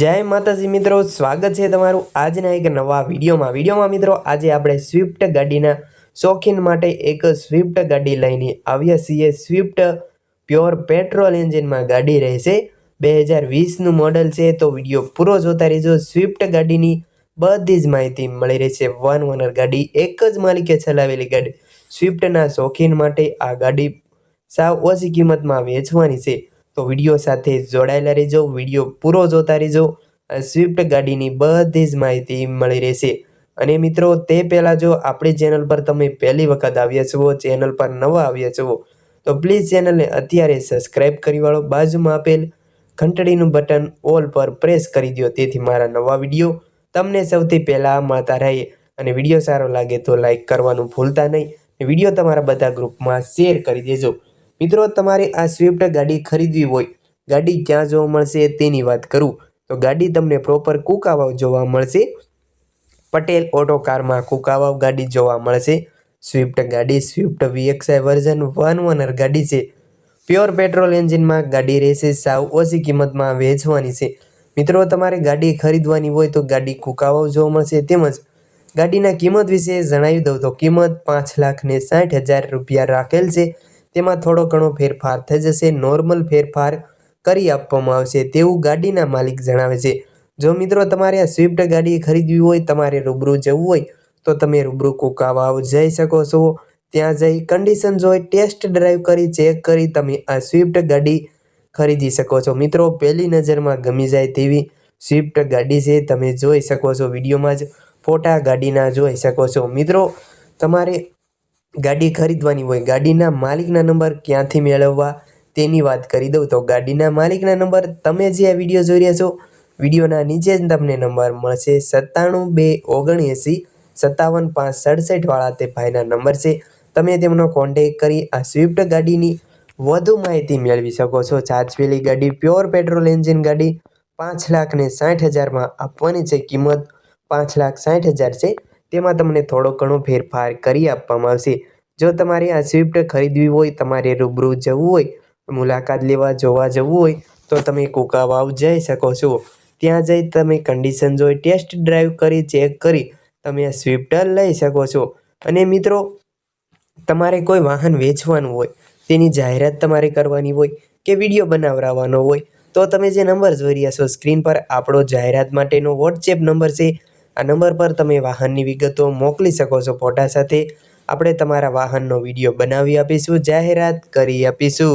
જય માતાજી મિત્રો, સ્વાગત છે તમારું આજના એક નવા વિડીયોમાં. વિડીયોમાં મિત્રો, આજે આપણે સ્વિફ્ટ ગાડીના શોખીન માટે એક સ્વિફ્ટ ગાડી લઈને આવ્યા છીએ. સ્વિફ્ટ પ્યોર પેટ્રોલ એન્જિનમાં ગાડી રહેશે. બે હજાર વીસનું મોડલ છે, તો વીડિયો પૂરો જોતા રહેજો. સ્વિફ્ટ ગાડીની બધી જ માહિતી મળી રહેશે. વન ઓનર ગાડી, એક જ માલિકે ચલાવેલી ગાડી. સ્વિફ્ટના શોખીન માટે આ ગાડી સાવ ઓછી કિંમતમાં વેચવાની છે. તો વીડિયો સાથે જોડાયેલા રહેજો, વીડિયો પૂરો જોતા રહેજો સ્વિફ્ટ ગાડીની બધી જ માહિતી મળી રહેશે. અને મિત્રો, તે પહેલાં જો આપણી ચેનલ પર તમે પહેલી વખત આવ્યા છો, ચેનલ પર નવા આવ્યા છો, તો પ્લીઝ ચેનલને અત્યારે સબસ્ક્રાઈબ કરી વાળો, બાજુમાં આપેલ ઘંટડીનું બટન ઓલ પર પ્રેસ કરી દો તેથી મારા નવા વીડિયો તમને સૌથી પહેલાં મળતા રહે. અને વીડિયો સારો લાગે તો લાઈક કરવાનું ભૂલતા નહીં. વીડિયો તમારા બધા ગ્રુપમાં શેર કરી દેજો. મિત્રો, તમારે આ સ્વિફ્ટ ગાડી ખરીદવી હોય, ગાડી ક્યાં જોવા મળશે તેની વાત કરું. તો ગાડી તમને પ્રોપર કુકાવાવ જોવા મળશે. પટેલ ઓટો કારમાં કુકાવાવ ગાડી જોવા મળશે. સ્વિફ્ટ ગાડી Swift VXI version one owner ગાડી છે. પ્યોર પેટ્રોલ એન્જિનમાં ગાડી રહેશે, સાવ ઓછી કિંમતમાં વેચવાની છે. મિત્રો, તમારે ગાડી ખરીદવાની હોય તો ગાડી કુકાવાવ જોવા મળશે તેમજ ગાડીના કિંમત વિશે જણાવી દઉં તો કિંમત પાંચ લાખ ને સાઠ હજાર રૂપિયા રાખેલ છે. તેમાં થોડો ઘણો ફેરફાર થઈ જશે. નોર્મલ ફેરફાર કરી આપવામાં આવશે તેવું ગાડીના માલિક જણાવે છે. જો મિત્રો, તમારે આ સ્વિફ્ટ ગાડી ખરીદવી હોય, તમારે રૂબરૂ જવું હોય, તો તમે રૂબરૂ કુકાવાવ જઈ શકો છો. ત્યાં જઈ કન્ડિશન જોઈ ટેસ્ટ ડ્રાઈવ કરી ચેક કરી તમે આ સ્વિફ્ટ ગાડી ખરીદી શકો છો. મિત્રો, પહેલી નજરમાં ગમી જાય તેવી સ્વિફ્ટ ગાડી છે, તમે જોઈ શકો છો. વિડીયોમાં જ ફોટા ગાડીના જોઈ શકો છો. મિત્રો, તમારે ગાડી ખરીદવાની હોય, ગાડીના માલિકના નંબર ક્યાંથી મેળવવા તેની વાત કરી દઉં. તો ગાડીના માલિકના નંબર તમે જે આ વીડિયો જોઈ રહ્યા છો, વિડીયોના નીચે જ તમને નંબર મળશે. સત્તાણું બે ઓગણએંસી, સત્તાવન પાંચ સડસઠવાળા તે ભાઈના નંબર છે. તમે તેમનો કોન્ટેક કરી આ સ્વિફ્ટ ગાડીની વધુ માહિતી મેળવી શકો છો. ચાર્જવેલી ગાડી પ્યોર પેટ્રોલ એન્જિન ગાડી, પાંચ લાખ ને સાઠ હજારમાં આપવાની છે. કિંમત પાંચ લાખ સાઠ હજાર છે. તેમાં તમને થોડો ઘણો ફેરફાર કરી આપવામાં આવશે. જો તમારે આ સ્વિફ્ટ ખરીદવી હોય, તમારે રૂબરૂ જવું હોય, મુલાકાત લેવા જોવા જવું હોય, તો તમે કુકાવાવ જઈ શકો છો. ત્યાં જઈ તમે કન્ડિશન જોઈ ટેસ્ટ ડ્રાઈવ કરી ચેક કરી, તમે આ સ્વિફ્ટ લઈ શકો છો. અને મિત્રો, તમારે કોઈ વાહન વેચવાનું હોય, તેની જાહેરાત તમારે કરવાની હોય કે વીડિયો બનાવવાનો હોય, તો તમે જે નંબર જોઈ રહ્યા છો, સ્ક્રીન પર આપણો જાહેરાત માટેનો વોટ્સએપ નંબર છે આ નંબર પર તમે વાહનની વિગતો મોકલી શકો છો ફોટા સાથે. આપણે તમારા વાહનનો વીડિયો બનાવી આપીશું, જાહેરાત કરી આપીશું.